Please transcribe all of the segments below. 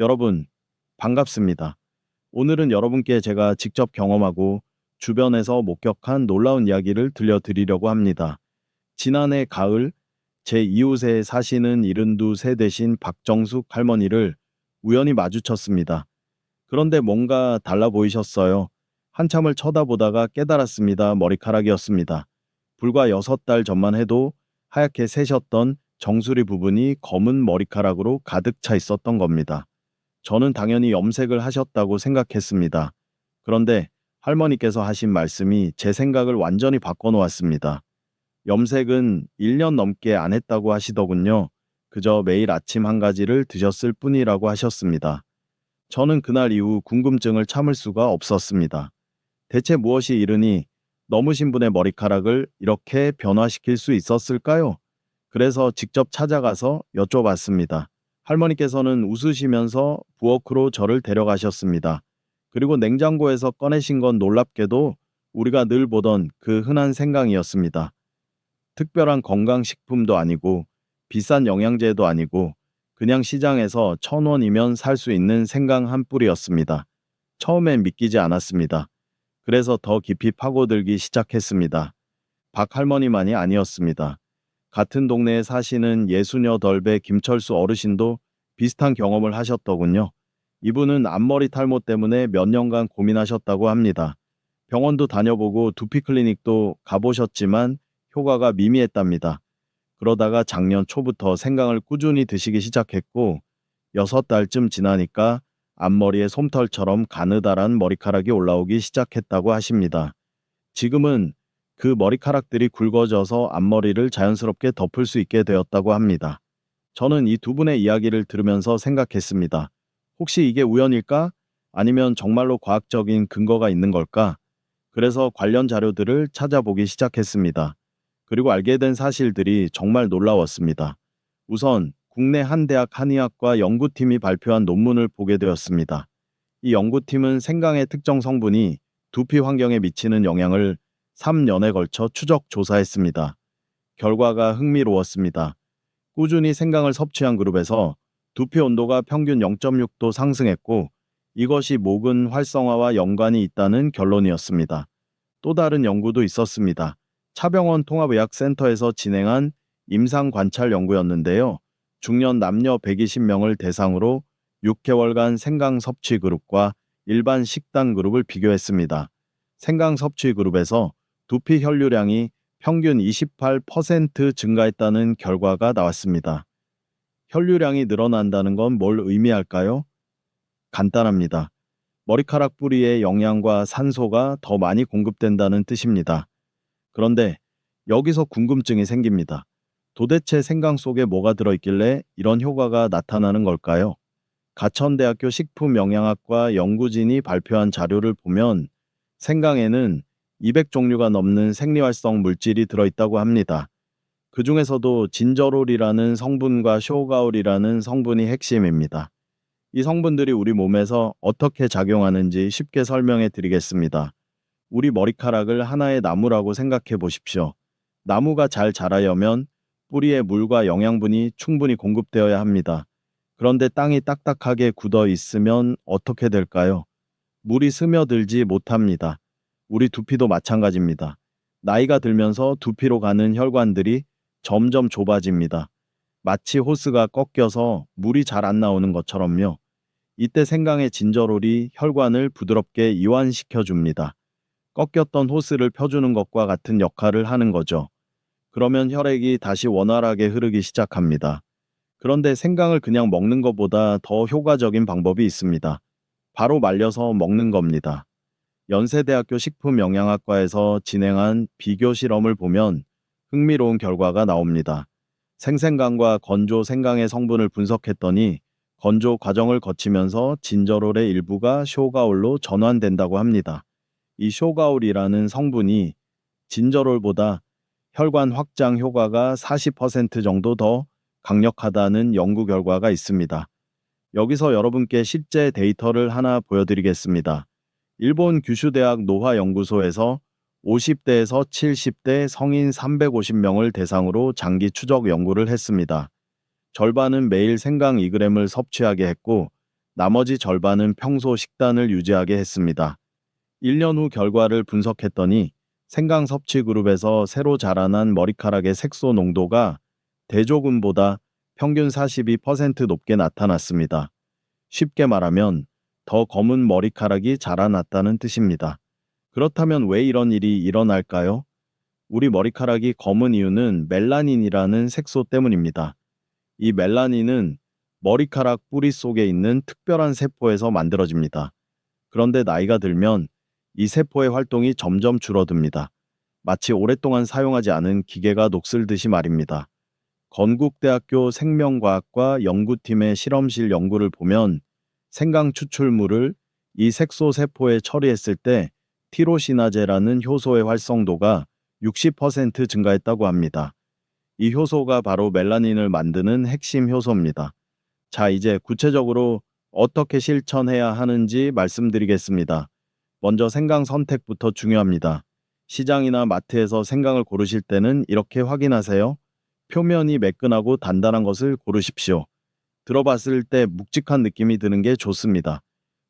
여러분, 반갑습니다. 오늘은 여러분께 제가 직접 경험하고 주변에서 목격한 놀라운 이야기를 들려드리려고 합니다. 지난해 가을, 제 이웃에 사시는 72세 되신 박정숙 할머니를 우연히 마주쳤습니다. 그런데 뭔가 달라 보이셨어요. 한참을 쳐다보다가 깨달았습니다. 머리카락이었습니다. 불과 6달 전만 해도 하얗게 새셨던 정수리 부분이 검은 머리카락으로 가득 차 있었던 겁니다. 저는 당연히 염색을 하셨다고 생각했습니다. 그런데 할머니께서 하신 말씀이 제 생각을 완전히 바꿔놓았습니다. 염색은 1년 넘게 안 했다고 하시더군요. 그저 매일 아침 한 가지를 드셨을 뿐이라고 하셨습니다. 저는 그날 이후 궁금증을 참을 수가 없었습니다. 대체 무엇이 이르니 넘으신 분의 머리카락을 이렇게 변화시킬 수 있었을까요? 그래서 직접 찾아가서 여쭤봤습니다. 할머니께서는 웃으시면서 부엌으로 저를 데려가셨습니다. 그리고 냉장고에서 꺼내신 건 놀랍게도 우리가 늘 보던 그 흔한 생강이었습니다. 특별한 건강식품도 아니고 비싼 영양제도 아니고 그냥 시장에서 천 원이면 살 수 있는 생강 한 뿌리였습니다. 처음엔 믿기지 않았습니다. 그래서 더 깊이 파고들기 시작했습니다. 박 할머니만이 아니었습니다. 같은 동네에 사시는 예수녀 덜배 김철수 어르신도 비슷한 경험을 하셨더군요. 이분은 앞머리 탈모 때문에 몇 년간 고민하셨다고 합니다. 병원도 다녀보고 두피 클리닉도 가보셨지만 효과가 미미했답니다. 그러다가 작년 초부터 생강을 꾸준히 드시기 시작했고 6달쯤 지나니까 앞머리에 솜털처럼 가느다란 머리카락이 올라오기 시작했다고 하십니다. 지금은 그 머리카락들이 굵어져서 앞머리를 자연스럽게 덮을 수 있게 되었다고 합니다. 저는 이 두 분의 이야기를 들으면서 생각했습니다. 혹시 이게 우연일까? 아니면 정말로 과학적인 근거가 있는 걸까? 그래서 관련 자료들을 찾아보기 시작했습니다. 그리고 알게 된 사실들이 정말 놀라웠습니다. 우선 국내 한 대학 한의학과 연구팀이 발표한 논문을 보게 되었습니다. 이 연구팀은 생강의 특정 성분이 두피 환경에 미치는 영향을 3년에 걸쳐 추적 조사했습니다. 결과가 흥미로웠습니다. 꾸준히 생강을 섭취한 그룹에서 두피 온도가 평균 0.6도 상승했고 이것이 모근 활성화와 연관이 있다는 결론이었습니다. 또 다른 연구도 있었습니다. 차병원 통합의학센터에서 진행한 임상 관찰 연구였는데요. 중년 남녀 120명을 대상으로 6개월간 생강 섭취 그룹과 일반 식단 그룹을 비교했습니다. 생강 섭취 그룹에서 두피 혈류량이 평균 28% 증가했다는 결과가 나왔습니다. 혈류량이 늘어난다는 건 뭘 의미할까요? 간단합니다. 머리카락 뿌리에 영양과 산소가 더 많이 공급된다는 뜻입니다. 그런데 여기서 궁금증이 생깁니다. 도대체 생강 속에 뭐가 들어있길래 이런 효과가 나타나는 걸까요? 가천대학교 식품영양학과 연구진이 발표한 자료를 보면 생강에는 200종류가 넘는 생리활성 물질이 들어있다고 합니다. 그 중에서도 진저롤이라는 성분과 쇼가올이라는 성분이 핵심입니다. 이 성분들이 우리 몸에서 어떻게 작용하는지 쉽게 설명해 드리겠습니다. 우리 머리카락을 하나의 나무라고 생각해 보십시오. 나무가 잘 자라려면 뿌리에 물과 영양분이 충분히 공급되어야 합니다. 그런데 땅이 딱딱하게 굳어 있으면 어떻게 될까요? 물이 스며들지 못합니다. 우리 두피도 마찬가지입니다. 나이가 들면서 두피로 가는 혈관들이 점점 좁아집니다. 마치 호스가 꺾여서 물이 잘 안 나오는 것처럼요. 이때 생강의 진저롤이 혈관을 부드럽게 이완시켜 줍니다. 꺾였던 호스를 펴주는 것과 같은 역할을 하는 거죠. 그러면 혈액이 다시 원활하게 흐르기 시작합니다. 그런데 생강을 그냥 먹는 것보다 더 효과적인 방법이 있습니다. 바로 말려서 먹는 겁니다. 연세대학교 식품영양학과에서 진행한 비교 실험을 보면 흥미로운 결과가 나옵니다. 생생강과 건조 생강의 성분을 분석했더니 건조 과정을 거치면서 진저롤의 일부가 쇼가올로 전환된다고 합니다. 이 쇼가올이라는 성분이 진저롤보다 혈관 확장 효과가 40% 정도 더 강력하다는 연구 결과가 있습니다. 여기서 여러분께 실제 데이터를 하나 보여드리겠습니다. 일본 규슈대학 노화연구소에서 50대에서 70대 성인 350명을 대상으로 장기 추적 연구를 했습니다. 절반은 매일 생강 2g을 섭취하게 했고 나머지 절반은 평소 식단을 유지하게 했습니다. 1년 후 결과를 분석했더니 생강 섭취 그룹에서 새로 자라난 머리카락의 색소 농도가 대조군보다 평균 42% 높게 나타났습니다. 쉽게 말하면 더 검은 머리카락이 자라났다는 뜻입니다. 그렇다면 왜 이런 일이 일어날까요? 우리 머리카락이 검은 이유는 멜라닌이라는 색소 때문입니다. 이 멜라닌은 머리카락 뿌리 속에 있는 특별한 세포에서 만들어집니다. 그런데 나이가 들면 이 세포의 활동이 점점 줄어듭니다. 마치 오랫동안 사용하지 않은 기계가 녹슬듯이 말입니다. 건국대학교 생명과학과 연구팀의 실험실 연구를 보면 생강 추출물을 이 색소 세포에 처리했을 때 티로시나제라는 효소의 활성도가 60% 증가했다고 합니다. 이 효소가 바로 멜라닌을 만드는 핵심 효소입니다. 자, 이제 구체적으로 어떻게 실천해야 하는지 말씀드리겠습니다. 먼저 생강 선택부터 중요합니다. 시장이나 마트에서 생강을 고르실 때는 이렇게 확인하세요. 표면이 매끈하고 단단한 것을 고르십시오. 들어봤을 때 묵직한 느낌이 드는 게 좋습니다.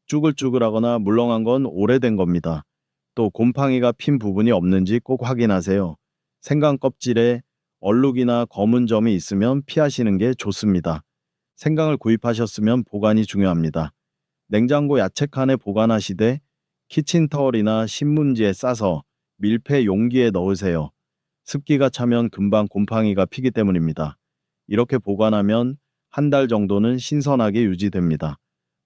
쭈글쭈글하거나 물렁한 건 오래된 겁니다. 또 곰팡이가 핀 부분이 없는지 꼭 확인하세요. 생강 껍질에 얼룩이나 검은 점이 있으면 피하시는 게 좋습니다. 생강을 구입하셨으면 보관이 중요합니다. 냉장고 야채칸에 보관하시되 키친타월이나 신문지에 싸서 밀폐 용기에 넣으세요. 습기가 차면 금방 곰팡이가 피기 때문입니다. 이렇게 보관하면 한 달 정도는 신선하게 유지됩니다.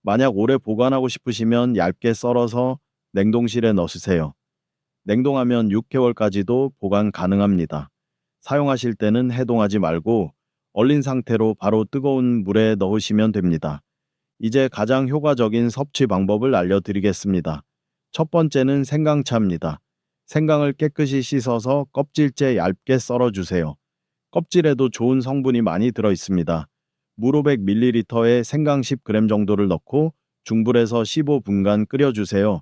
만약 오래 보관하고 싶으시면 얇게 썰어서 냉동실에 넣으세요. 냉동하면 6개월까지도 보관 가능합니다. 사용하실 때는 해동하지 말고 얼린 상태로 바로 뜨거운 물에 넣으시면 됩니다. 이제 가장 효과적인 섭취 방법을 알려드리겠습니다. 첫 번째는 생강차입니다. 생강을 깨끗이 씻어서 껍질째 얇게 썰어주세요. 껍질에도 좋은 성분이 많이 들어 있습니다. 물 500ml에 생강 10g 정도를 넣고 중불에서 15분간 끓여주세요.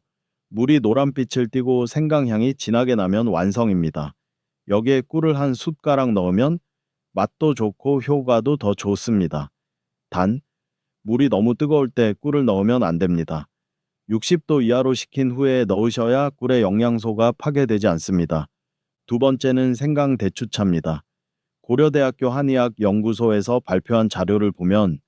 물이 노란빛을 띠고 생강향이 진하게 나면 완성입니다. 여기에 꿀을 한 숟가락 넣으면 맛도 좋고 효과도 더 좋습니다. 단, 물이 너무 뜨거울 때 꿀을 넣으면 안 됩니다. 60도 이하로 식힌 후에 넣으셔야 꿀의 영양소가 파괴되지 않습니다. 두 번째는 생강 대추차입니다. 고려대학교 한의학 연구소에서 발표한 자료를 보면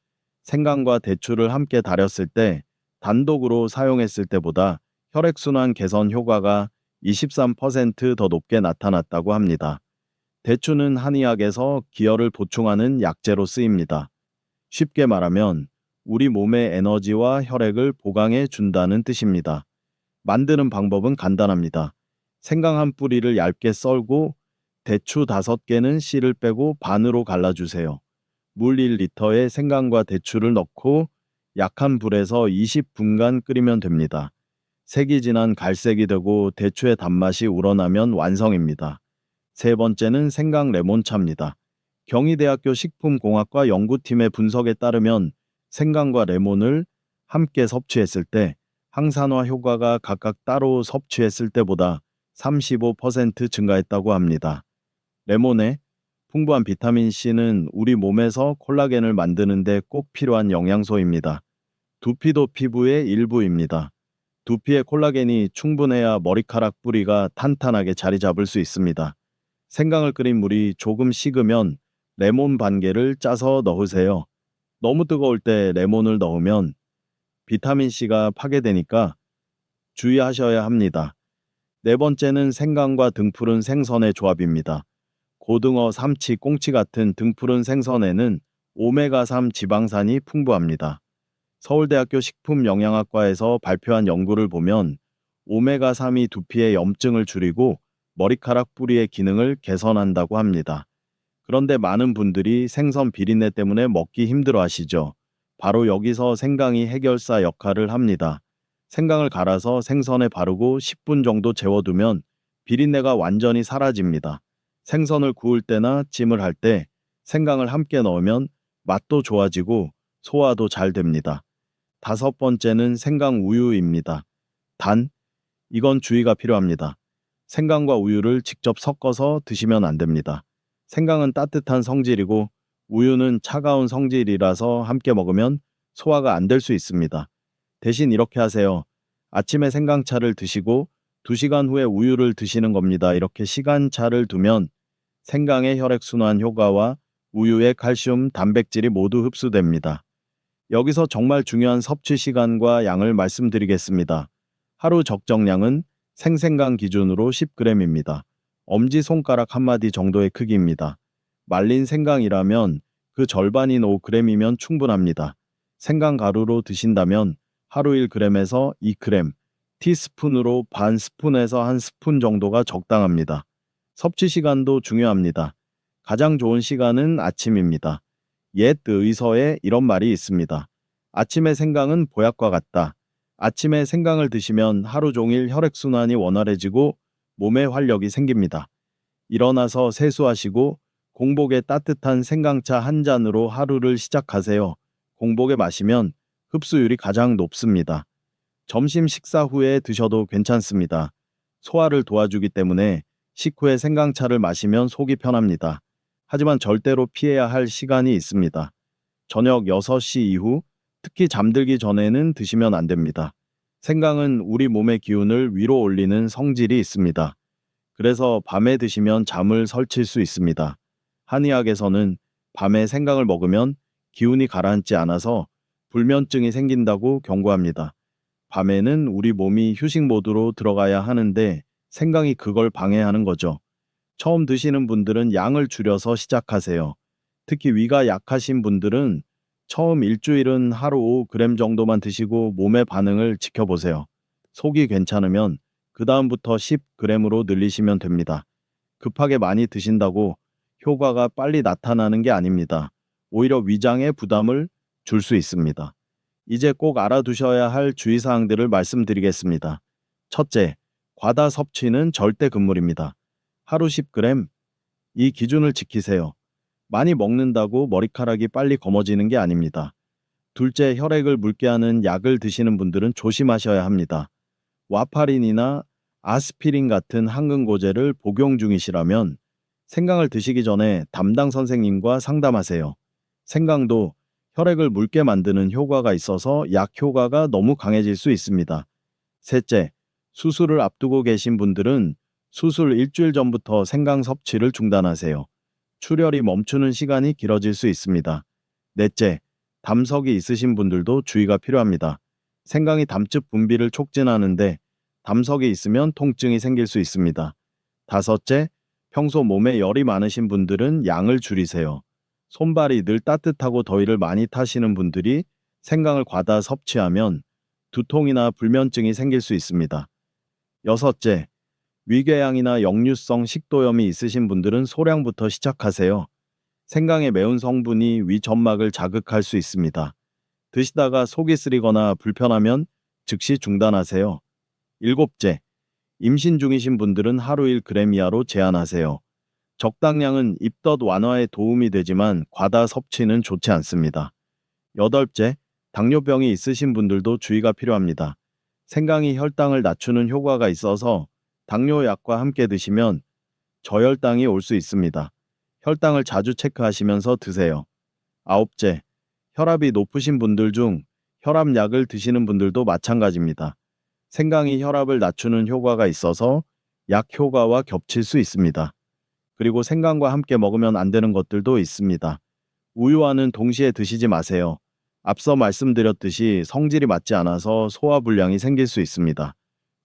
생강과 대추를 함께 달였을 때 단독으로 사용했을 때보다 혈액순환 개선 효과가 23%더 높게 나타났다고 합니다. 대추는 한의학에서 기혈을 보충하는 약재로 쓰입니다. 쉽게 말하면 우리 몸의 에너지와 혈액을 보강해 준다는 뜻입니다. 만드는 방법은 간단합니다. 생강 한 뿌리를 얇게 썰고 대추 5개는 씨를 빼고 반으로 갈라주세요. 물 1리터에 생강과 대추를 넣고 약한 불에서 20분간 끓이면 됩니다. 색이 진한 갈색이 되고 대추의 단맛이 우러나면 완성입니다. 세 번째는 생강 레몬차입니다. 경희대학교 식품공학과 연구팀의 분석에 따르면 생강과 레몬을 함께 섭취했을 때 항산화 효과가 각각 따로 섭취했을 때보다 35% 증가했다고 합니다. 레몬에 풍부한 비타민 C는 우리 몸에서 콜라겐을 만드는데 꼭 필요한 영양소입니다. 두피도 피부의 일부입니다. 두피의 콜라겐이 충분해야 머리카락 뿌리가 탄탄하게 자리 잡을 수 있습니다. 생강을 끓인 물이 조금 식으면 레몬 반 개를 짜서 넣으세요. 너무 뜨거울 때 레몬을 넣으면 비타민C가 파괴되니까 주의하셔야 합니다. 네 번째는 생강과 등푸른 생선의 조합입니다. 고등어, 삼치, 꽁치 같은 등푸른 생선에는 오메가3 지방산이 풍부합니다. 서울대학교 식품영양학과에서 발표한 연구를 보면 오메가3이 두피의 염증을 줄이고 머리카락 뿌리의 기능을 개선한다고 합니다. 그런데 많은 분들이 생선 비린내 때문에 먹기 힘들어 하시죠. 바로 여기서 생강이 해결사 역할을 합니다. 생강을 갈아서 생선에 바르고 10분 정도 재워두면 비린내가 완전히 사라집니다. 생선을 구울 때나 찜을 할 때 생강을 함께 넣으면 맛도 좋아지고 소화도 잘 됩니다. 다섯 번째는 생강 우유입니다. 단, 이건 주의가 필요합니다. 생강과 우유를 직접 섞어서 드시면 안 됩니다. 생강은 따뜻한 성질이고 우유는 차가운 성질이라서 함께 먹으면 소화가 안 될 수 있습니다. 대신 이렇게 하세요. 아침에 생강차를 드시고 2시간 후에 우유를 드시는 겁니다. 이렇게 시간차를 두면 생강의 혈액순환 효과와 우유의 칼슘, 단백질이 모두 흡수됩니다. 여기서 정말 중요한 섭취 시간과 양을 말씀드리겠습니다. 하루 적정량은 생생강 기준으로 10g입니다. 엄지손가락 한마디 정도의 크기입니다. 말린 생강이라면 그 절반인 5g이면 충분합니다. 생강 가루로 드신다면 하루 1g에서 2g, 티스푼으로 반 스푼에서 한 스푼 정도가 적당합니다. 섭취 시간도 중요합니다. 가장 좋은 시간은 아침입니다. 옛 의서에 이런 말이 있습니다. 아침의 생강은 보약과 같다. 아침에 생강을 드시면 하루 종일 혈액순환이 원활해지고 몸에 활력이 생깁니다. 일어나서 세수하시고 공복에 따뜻한 생강차 한 잔으로 하루를 시작하세요. 공복에 마시면 흡수율이 가장 높습니다. 점심 식사 후에 드셔도 괜찮습니다. 소화를 도와주기 때문에 식후에 생강차를 마시면 속이 편합니다. 하지만 절대로 피해야 할 시간이 있습니다. 저녁 6시 이후, 특히 잠들기 전에는 드시면 안 됩니다. 생강은 우리 몸의 기운을 위로 올리는 성질이 있습니다. 그래서 밤에 드시면 잠을 설칠 수 있습니다. 한의학에서는 밤에 생강을 먹으면 기운이 가라앉지 않아서 불면증이 생긴다고 경고합니다. 밤에는 우리 몸이 휴식 모드로 들어가야 하는데 생강이 그걸 방해하는 거죠. 처음 드시는 분들은 양을 줄여서 시작하세요. 특히 위가 약하신 분들은 처음 일주일은 하루 5g 정도만 드시고 몸의 반응을 지켜보세요. 속이 괜찮으면 그 다음부터 10g으로 늘리시면 됩니다. 급하게 많이 드신다고 효과가 빨리 나타나는 게 아닙니다. 오히려 위장에 부담을 줄 수 있습니다. 이제 꼭 알아두셔야 할 주의사항들을 말씀드리겠습니다. 첫째, 과다 섭취는 절대 금물입니다. 하루 10g, 이 기준을 지키세요. 많이 먹는다고 머리카락이 빨리 검어지는 게 아닙니다. 둘째, 혈액을 묽게 하는 약을 드시는 분들은 조심하셔야 합니다. 와파린이나 아스피린 같은 항근고제를 복용 중이시라면 생강을 드시기 전에 담당 선생님과 상담하세요. 생강도 혈액을 묽게 만드는 효과가 있어서 약 효과가 너무 강해질 수 있습니다. 셋째, 수술을 앞두고 계신 분들은 수술 일주일 전부터 생강 섭취를 중단하세요. 출혈이 멈추는 시간이 길어질 수 있습니다. 넷째, 담석이 있으신 분들도 주의가 필요합니다. 생강이 담즙 분비를 촉진하는데 담석이 있으면 통증이 생길 수 있습니다. 다섯째, 평소 몸에 열이 많으신 분들은 양을 줄이세요. 손발이 늘 따뜻하고 더위를 많이 타시는 분들이 생강을 과다 섭취하면 두통이나 불면증이 생길 수 있습니다. 여섯째, 위궤양이나 역류성 식도염이 있으신 분들은 소량부터 시작하세요. 생강의 매운 성분이 위 점막을 자극할 수 있습니다. 드시다가 속이 쓰리거나 불편하면 즉시 중단하세요. 일곱째, 임신 중이신 분들은 하루 1g 이하로 제한하세요. 적당량은 입덧 완화에 도움이 되지만 과다 섭취는 좋지 않습니다. 여덟째, 당뇨병이 있으신 분들도 주의가 필요합니다. 생강이 혈당을 낮추는 효과가 있어서 당뇨약과 함께 드시면 저혈당이 올 수 있습니다. 혈당을 자주 체크하시면서 드세요. 아홉째, 혈압이 높으신 분들 중 혈압약을 드시는 분들도 마찬가지입니다. 생강이 혈압을 낮추는 효과가 있어서 약 효과와 겹칠 수 있습니다. 그리고 생강과 함께 먹으면 안 되는 것들도 있습니다. 우유와는 동시에 드시지 마세요. 앞서 말씀드렸듯이 성질이 맞지 않아서 소화불량이 생길 수 있습니다.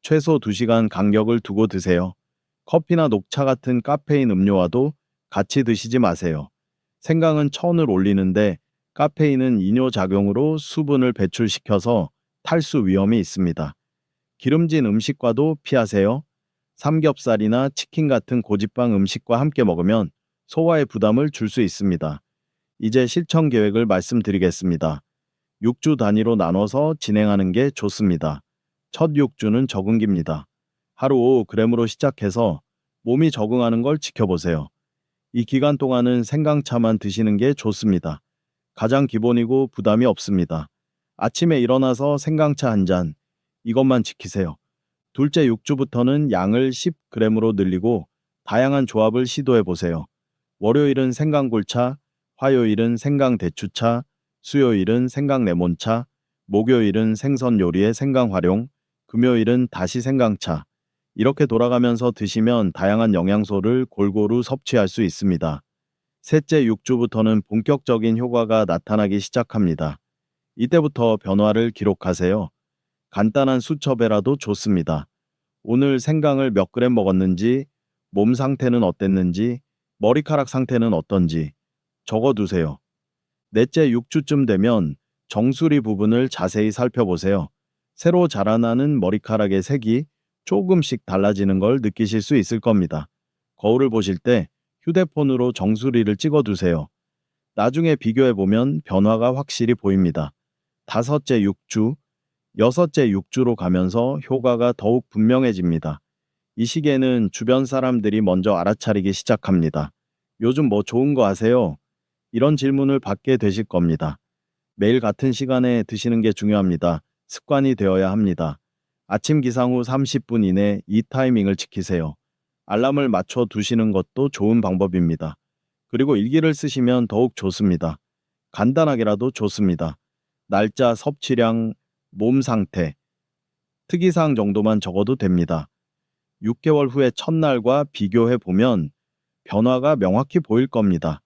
최소 2시간 간격을 두고 드세요. 커피나 녹차 같은 카페인 음료와도 같이 드시지 마세요. 생강은 천을 올리는데 카페인은 이뇨작용으로 수분을 배출시켜서 탈수 위험이 있습니다. 기름진 음식과도 피하세요. 삼겹살이나 치킨 같은 고지방 음식과 함께 먹으면 소화에 부담을 줄 수 있습니다. 이제 실천 계획을 말씀드리겠습니다. 6주 단위로 나눠서 진행하는 게 좋습니다. 첫 6주는 적응기입니다. 하루 5g으로 시작해서 몸이 적응하는 걸 지켜보세요. 이 기간 동안은 생강차만 드시는 게 좋습니다. 가장 기본이고 부담이 없습니다. 아침에 일어나서 생강차 한 잔, 이것만 지키세요. 둘째 6주부터는 양을 10g으로 늘리고 다양한 조합을 시도해 보세요. 월요일은 생강굴차, 화요일은 생강대추차, 수요일은 생강 레몬차, 목요일은 생선 요리의 생강 활용, 금요일은 다시 생강차. 이렇게 돌아가면서 드시면 다양한 영양소를 골고루 섭취할 수 있습니다. 셋째 6주부터는 본격적인 효과가 나타나기 시작합니다. 이때부터 변화를 기록하세요. 간단한 수첩에라도 좋습니다. 오늘 생강을 몇 그램 먹었는지, 몸 상태는 어땠는지, 머리카락 상태는 어떤지 적어두세요. 넷째 6주쯤 되면 정수리 부분을 자세히 살펴보세요. 새로 자라나는 머리카락의 색이 조금씩 달라지는 걸 느끼실 수 있을 겁니다. 거울을 보실 때 휴대폰으로 정수리를 찍어두세요. 나중에 비교해보면 변화가 확실히 보입니다. 다섯째 6주, 여섯째 6주로 가면서 효과가 더욱 분명해집니다. 이 시기에는 주변 사람들이 먼저 알아차리기 시작합니다. 요즘 뭐 좋은 거 아세요? 이런 질문을 받게 되실 겁니다. 매일 같은 시간에 드시는 게 중요합니다. 습관이 되어야 합니다. 아침 기상 후 30분 이내 이 타이밍을 지키세요. 알람을 맞춰 두시는 것도 좋은 방법입니다. 그리고 일기를 쓰시면 더욱 좋습니다. 간단하게라도 좋습니다. 날짜, 섭취량, 몸 상태, 특이사항 정도만 적어도 됩니다. 6개월 후의 첫날과 비교해 보면 변화가 명확히 보일 겁니다.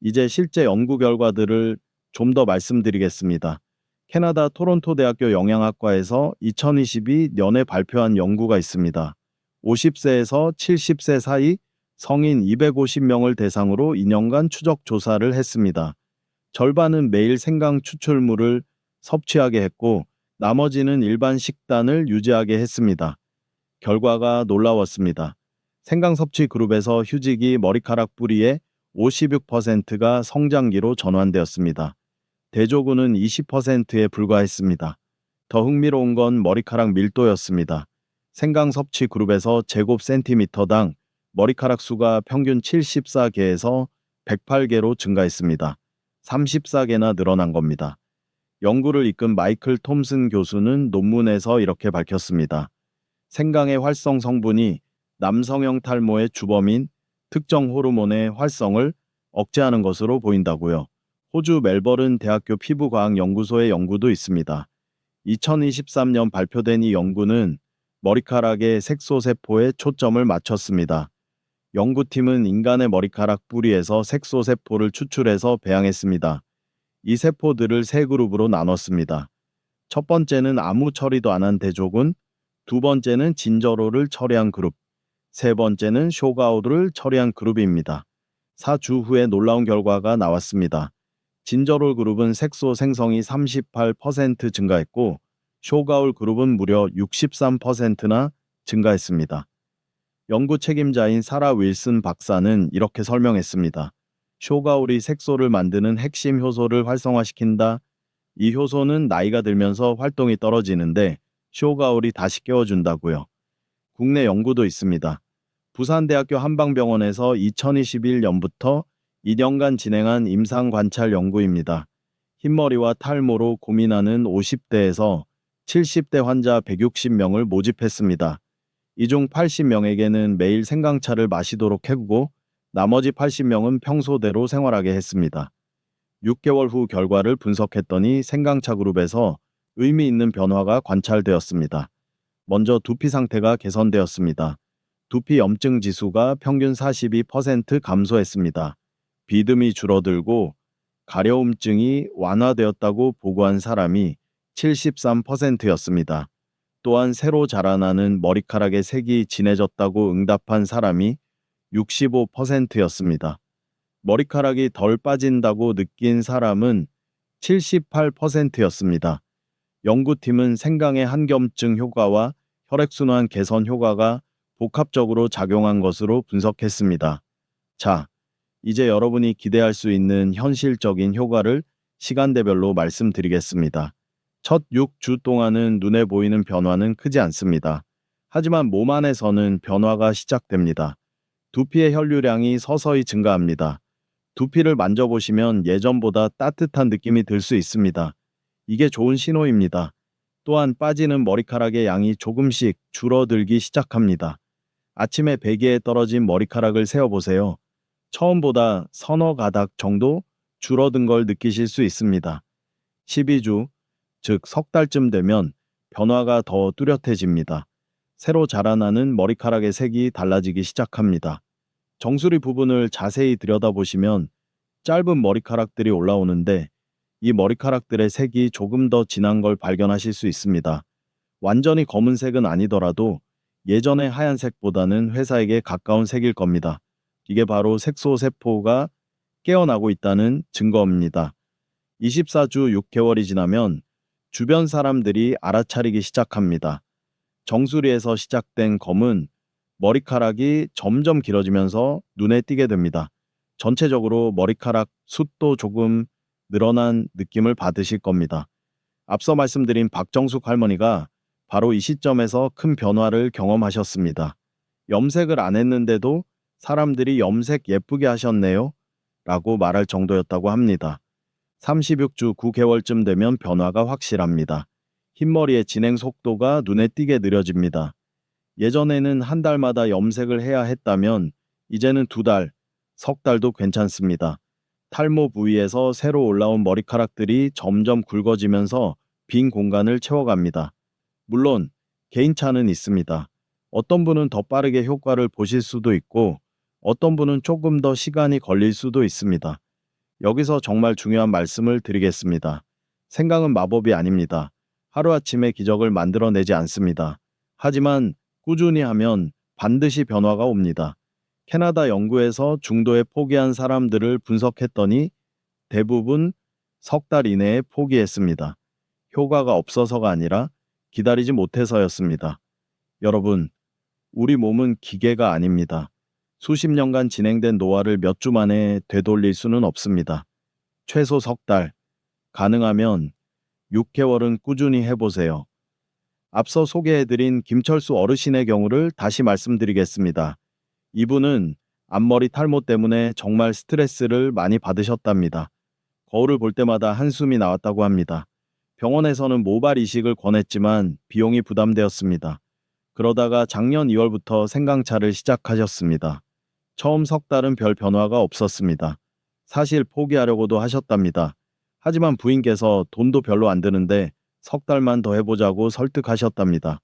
이제 실제 연구 결과들을 좀 더 말씀드리겠습니다. 캐나다 토론토 대학교 영양학과에서 2022년에 발표한 연구가 있습니다. 50세에서 70세 사이 성인 250명을 대상으로 2년간 추적 조사를 했습니다. 절반은 매일 생강 추출물을 섭취하게 했고 나머지는 일반 식단을 유지하게 했습니다. 결과가 놀라웠습니다. 생강 섭취 그룹에서 휴직이 머리카락 뿌리의 56%가 성장기로 전환되었습니다. 대조군은 20%에 불과했습니다. 더 흥미로운 건 머리카락 밀도였습니다. 생강 섭취 그룹에서 제곱 센티미터당 머리카락 수가 평균 74개에서 108개로 증가했습니다. 34개나 늘어난 겁니다. 연구를 이끈 마이클 톰슨 교수는 논문에서 이렇게 밝혔습니다. 생강의 활성 성분이 남성형 탈모의 주범인 특정 호르몬의 활성을 억제하는 것으로 보인다고요. 호주 멜버른 대학교 피부과학연구소의 연구도 있습니다. 2023년 발표된 이 연구는 머리카락의 색소세포에 초점을 맞췄습니다. 연구팀은 인간의 머리카락 뿌리에서 색소세포를 추출해서 배양했습니다. 이 세포들을 세 그룹으로 나눴습니다. 첫 번째는 아무 처리도 안 한 대조군, 두 번째는 진저로를 처리한 그룹, 세 번째는 쇼가우를 처리한 그룹입니다. 4주 후에 놀라운 결과가 나왔습니다. 진저롤 그룹은 색소 생성이 38% 증가했고 쇼가울 그룹은 무려 63%나 증가했습니다. 연구 책임자인 사라 윌슨 박사는 이렇게 설명했습니다. 쇼가울이 색소를 만드는 핵심 효소를 활성화시킨다. 이 효소는 나이가 들면서 활동이 떨어지는데 쇼가울이 다시 깨워준다고요. 국내 연구도 있습니다. 부산대학교 한방병원에서 2021년부터 2년간 진행한 임상 관찰 연구입니다. 흰머리와 탈모로 고민하는 50대에서 70대 환자 160명을 모집했습니다. 이 중 80명에게는 매일 생강차를 마시도록 해주고 나머지 80명은 평소대로 생활하게 했습니다. 6개월 후 결과를 분석했더니 생강차 그룹에서 의미 있는 변화가 관찰되었습니다. 먼저 두피 상태가 개선되었습니다. 두피 염증 지수가 평균 42% 감소했습니다. 비듬이 줄어들고 가려움증이 완화되었다고 보고한 사람이 73%였습니다. 또한 새로 자라나는 머리카락의 색이 진해졌다고 응답한 사람이 65%였습니다. 머리카락이 덜 빠진다고 느낀 사람은 78%였습니다. 연구팀은 생강의 한겸증 효과와 혈액순환 개선 효과가 복합적으로 작용한 것으로 분석했습니다. 자, 이제 여러분이 기대할 수 있는 현실적인 효과를 시간대별로 말씀드리겠습니다. 첫 6주 동안은 눈에 보이는 변화는 크지 않습니다. 하지만 몸 안에서는 변화가 시작됩니다. 두피의 혈류량이 서서히 증가합니다. 두피를 만져보시면 예전보다 따뜻한 느낌이 들 수 있습니다. 이게 좋은 신호입니다. 또한 빠지는 머리카락의 양이 조금씩 줄어들기 시작합니다. 아침에 베개에 떨어진 머리카락을 세어보세요. 처음보다 서너 가닥 정도 줄어든 걸 느끼실 수 있습니다. 12주, 즉 석 달쯤 되면 변화가 더 뚜렷해집니다. 새로 자라나는 머리카락의 색이 달라지기 시작합니다. 정수리 부분을 자세히 들여다보시면 짧은 머리카락들이 올라오는데 이 머리카락들의 색이 조금 더 진한 걸 발견하실 수 있습니다. 완전히 검은색은 아니더라도 예전의 하얀색보다는 회사에게 가까운 색일 겁니다. 이게 바로 색소세포가 깨어나고 있다는 증거입니다. 24주 6개월이 지나면 주변 사람들이 알아차리기 시작합니다. 정수리에서 시작된 검은 머리카락이 점점 길어지면서 눈에 띄게 됩니다. 전체적으로 머리카락 숱도 조금 늘어난 느낌을 받으실 겁니다. 앞서 말씀드린 박정숙 할머니가 바로 이 시점에서 큰 변화를 경험하셨습니다. 염색을 안 했는데도 사람들이 염색 예쁘게 하셨네요. 라고 말할 정도였다고 합니다. 36주 9개월쯤 되면 변화가 확실합니다. 흰머리의 진행 속도가 눈에 띄게 느려집니다. 예전에는 한 달마다 염색을 해야 했다면 이제는 두 달, 석 달도 괜찮습니다. 탈모 부위에서 새로 올라온 머리카락들이 점점 굵어지면서 빈 공간을 채워갑니다. 물론 개인차는 있습니다. 어떤 분은 더 빠르게 효과를 보실 수도 있고 어떤 분은 조금 더 시간이 걸릴 수도 있습니다. 여기서 정말 중요한 말씀을 드리겠습니다. 생각은 마법이 아닙니다. 하루아침에 기적을 만들어내지 않습니다. 하지만 꾸준히 하면 반드시 변화가 옵니다. 캐나다 연구에서 중도에 포기한 사람들을 분석했더니 대부분 석 달 이내에 포기했습니다. 효과가 없어서가 아니라 기다리지 못해서였습니다. 여러분, 우리 몸은 기계가 아닙니다. 수십 년간 진행된 노화를 몇 주 만에 되돌릴 수는 없습니다. 최소 석 달, 가능하면 6개월은 꾸준히 해보세요. 앞서 소개해드린 김철수 어르신의 경우를 다시 말씀드리겠습니다. 이분은 앞머리 탈모 때문에 정말 스트레스를 많이 받으셨답니다. 거울을 볼 때마다 한숨이 나왔다고 합니다. 병원에서는 모발 이식을 권했지만 비용이 부담되었습니다. 그러다가 작년 2월부터 생강차를 시작하셨습니다. 처음 석 달은 별 변화가 없었습니다. 사실 포기하려고도 하셨답니다. 하지만 부인께서 돈도 별로 안 드는데 석 달만 더 해보자고 설득하셨답니다.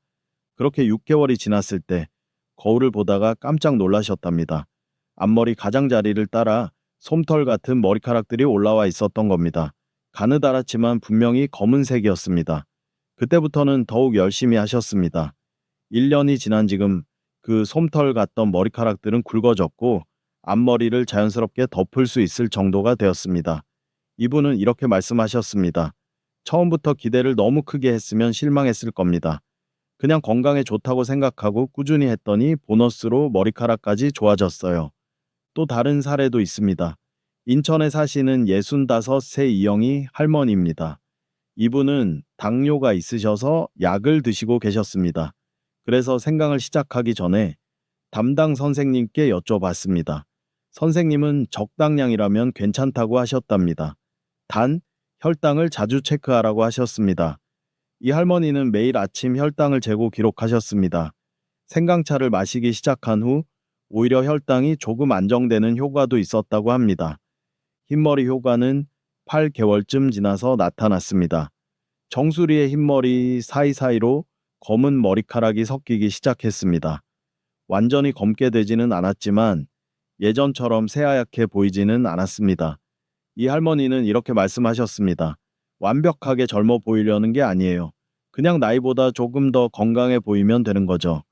그렇게 6개월이 지났을 때 거울을 보다가 깜짝 놀라셨답니다. 앞머리 가장자리를 따라 솜털 같은 머리카락들이 올라와 있었던 겁니다. 가느다랗지만 분명히 검은색이었습니다. 그때부터는 더욱 열심히 하셨습니다. 1년이 지난 지금 그 솜털 같던 머리카락들은 굵어졌고 앞머리를 자연스럽게 덮을 수 있을 정도가 되었습니다. 이분은 이렇게 말씀하셨습니다. 처음부터 기대를 너무 크게 했으면 실망했을 겁니다. 그냥 건강에 좋다고 생각하고 꾸준히 했더니 보너스로 머리카락까지 좋아졌어요. 또 다른 사례도 있습니다. 인천에 사시는 65세 이영희 할머니입니다. 이분은 당뇨가 있으셔서 약을 드시고 계셨습니다. 그래서 생강을 시작하기 전에 담당 선생님께 여쭤봤습니다. 선생님은 적당량이라면 괜찮다고 하셨답니다. 단 혈당을 자주 체크하라고 하셨습니다. 이 할머니는 매일 아침 혈당을 재고 기록하셨습니다. 생강차를 마시기 시작한 후 오히려 혈당이 조금 안정되는 효과도 있었다고 합니다. 흰머리 효과는 8개월쯤 지나서 나타났습니다. 정수리의 흰머리 사이사이로 검은 머리카락이 섞이기 시작했습니다. 완전히 검게 되지는 않았지만 예전처럼 새하얗게 보이지는 않았습니다. 이 할머니는 이렇게 말씀하셨습니다. 완벽하게 젊어 보이려는 게 아니에요. 그냥 나이보다 조금 더 건강해 보이면 되는 거죠.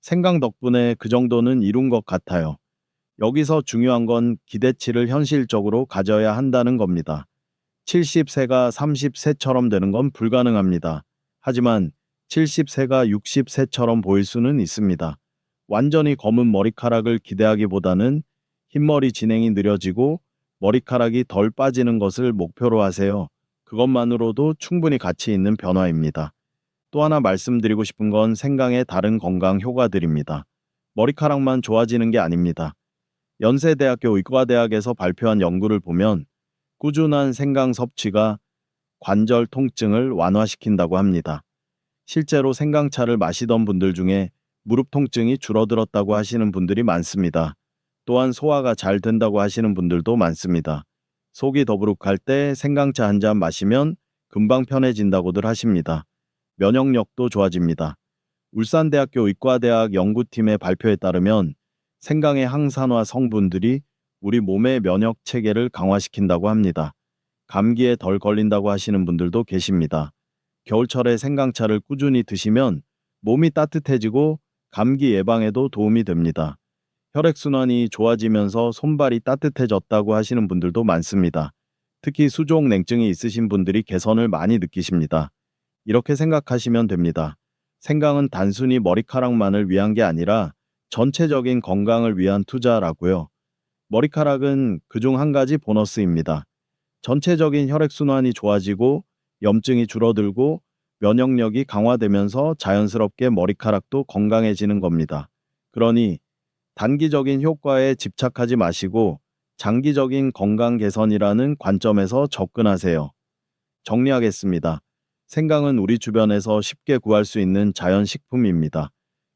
생강 덕분에 그 정도는 이룬 것 같아요. 여기서 중요한 건 기대치를 현실적으로 가져야 한다는 겁니다. 70세가 30세처럼 되는 건 불가능합니다. 하지만 70세가 60세처럼 보일 수는 있습니다. 완전히 검은 머리카락을 기대하기보다는 흰머리 진행이 느려지고 머리카락이 덜 빠지는 것을 목표로 하세요. 그것만으로도 충분히 가치 있는 변화입니다. 또 하나 말씀드리고 싶은 건 생강의 다른 건강 효과들입니다. 머리카락만 좋아지는 게 아닙니다. 연세대학교 의과대학에서 발표한 연구를 보면 꾸준한 생강 섭취가 관절 통증을 완화시킨다고 합니다. 실제로 생강차를 마시던 분들 중에 무릎 통증이 줄어들었다고 하시는 분들이 많습니다. 또한 소화가 잘 된다고 하시는 분들도 많습니다. 속이 더부룩할 때 생강차 한 잔 마시면 금방 편해진다고들 하십니다. 면역력도 좋아집니다. 울산대학교 의과대학 연구팀의 발표에 따르면 생강의 항산화 성분들이 우리 몸의 면역 체계를 강화시킨다고 합니다. 감기에 덜 걸린다고 하시는 분들도 계십니다. 겨울철에 생강차를 꾸준히 드시면 몸이 따뜻해지고 감기 예방에도 도움이 됩니다. 혈액순환이 좋아지면서 손발이 따뜻해졌다고 하시는 분들도 많습니다. 특히 수족 냉증이 있으신 분들이 개선을 많이 느끼십니다. 이렇게 생각하시면 됩니다. 생강은 단순히 머리카락만을 위한 게 아니라 전체적인 건강을 위한 투자라고요. 머리카락은 그중 한 가지 보너스입니다. 전체적인 혈액순환이 좋아지고 염증이 줄어들고 면역력이 강화되면서 자연스럽게 머리카락도 건강해지는 겁니다. 그러니 단기적인 효과에 집착하지 마시고 장기적인 건강 개선이라는 관점에서 접근하세요. 정리하겠습니다. 생강은 우리 주변에서 쉽게 구할 수 있는 자연 식품입니다.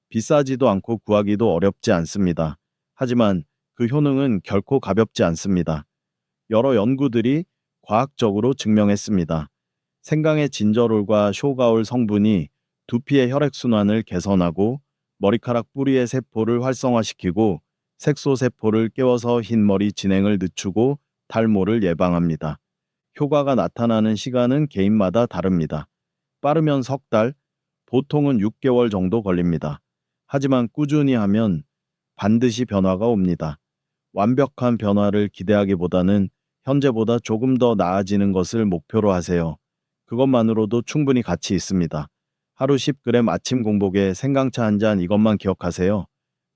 비싸지도 않고 구하기도 어렵지 않습니다. 하지만 그 효능은 결코 가볍지 않습니다. 여러 연구들이 과학적으로 증명했습니다. 생강의 진저롤과 쇼가올 성분이 두피의 혈액순환을 개선하고 머리카락 뿌리의 세포를 활성화시키고 색소 세포를 깨워서 흰머리 진행을 늦추고 탈모를 예방합니다. 효과가 나타나는 시간은 개인마다 다릅니다. 빠르면 석 달, 보통은 6개월 정도 걸립니다. 하지만 꾸준히 하면 반드시 변화가 옵니다. 완벽한 변화를 기대하기보다는 현재보다 조금 더 나아지는 것을 목표로 하세요. 그것만으로도 충분히 가치 있습니다. 하루 10g 아침 공복에 생강차 한 잔 이것만 기억하세요.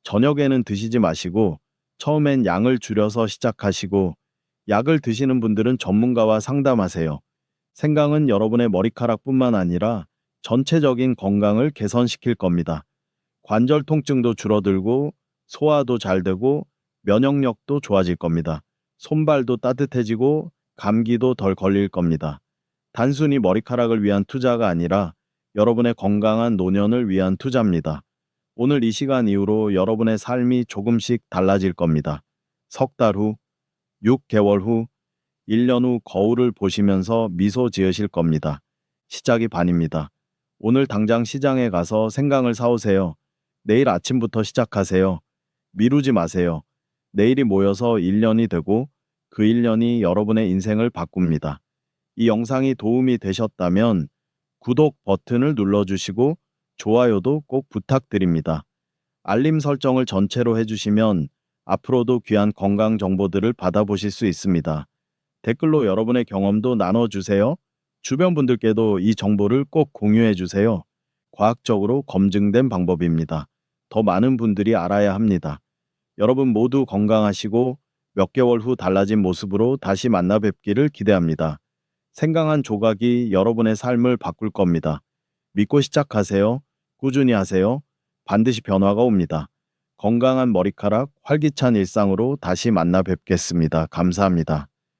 저녁에는 드시지 마시고 처음엔 양을 줄여서 시작하시고 약을 드시는 분들은 전문가와 상담하세요. 생강은 여러분의 머리카락뿐만 아니라 전체적인 건강을 개선시킬 겁니다. 관절 통증도 줄어들고 소화도 잘 되고 면역력도 좋아질 겁니다. 손발도 따뜻해지고 감기도 덜 걸릴 겁니다. 단순히 머리카락을 위한 투자가 아니라 여러분의 건강한 노년을 위한 투자입니다. 오늘 이 시간 이후로 여러분의 삶이 조금씩 달라질 겁니다. 석 달 후, 6개월 후, 1년 후 거울을 보시면서 미소 지으실 겁니다. 시작이 반입니다. 오늘 당장 시장에 가서 생강을 사오세요. 내일 아침부터 시작하세요. 미루지 마세요. 내일이 모여서 1년이 되고 그 1년이 여러분의 인생을 바꿉니다. 이 영상이 도움이 되셨다면 구독 버튼을 눌러주시고 좋아요도 꼭 부탁드립니다. 알림 설정을 전체로 해주시면 앞으로도 귀한 건강 정보들을 받아보실 수 있습니다. 댓글로 여러분의 경험도 나눠주세요. 주변 분들께도 이 정보를 꼭 공유해 주세요. 과학적으로 검증된 방법입니다. 더 많은 분들이 알아야 합니다. 여러분 모두 건강하시고 몇 개월 후 달라진 모습으로 다시 만나 뵙기를 기대합니다. 생강한 조각이 여러분의 삶을 바꿀 겁니다. 믿고 시작하세요. 꾸준히 하세요. 반드시 변화가 옵니다. 건강한 머리카락, 활기찬 일상으로 다시 만나 뵙겠습니다. 감사합니다.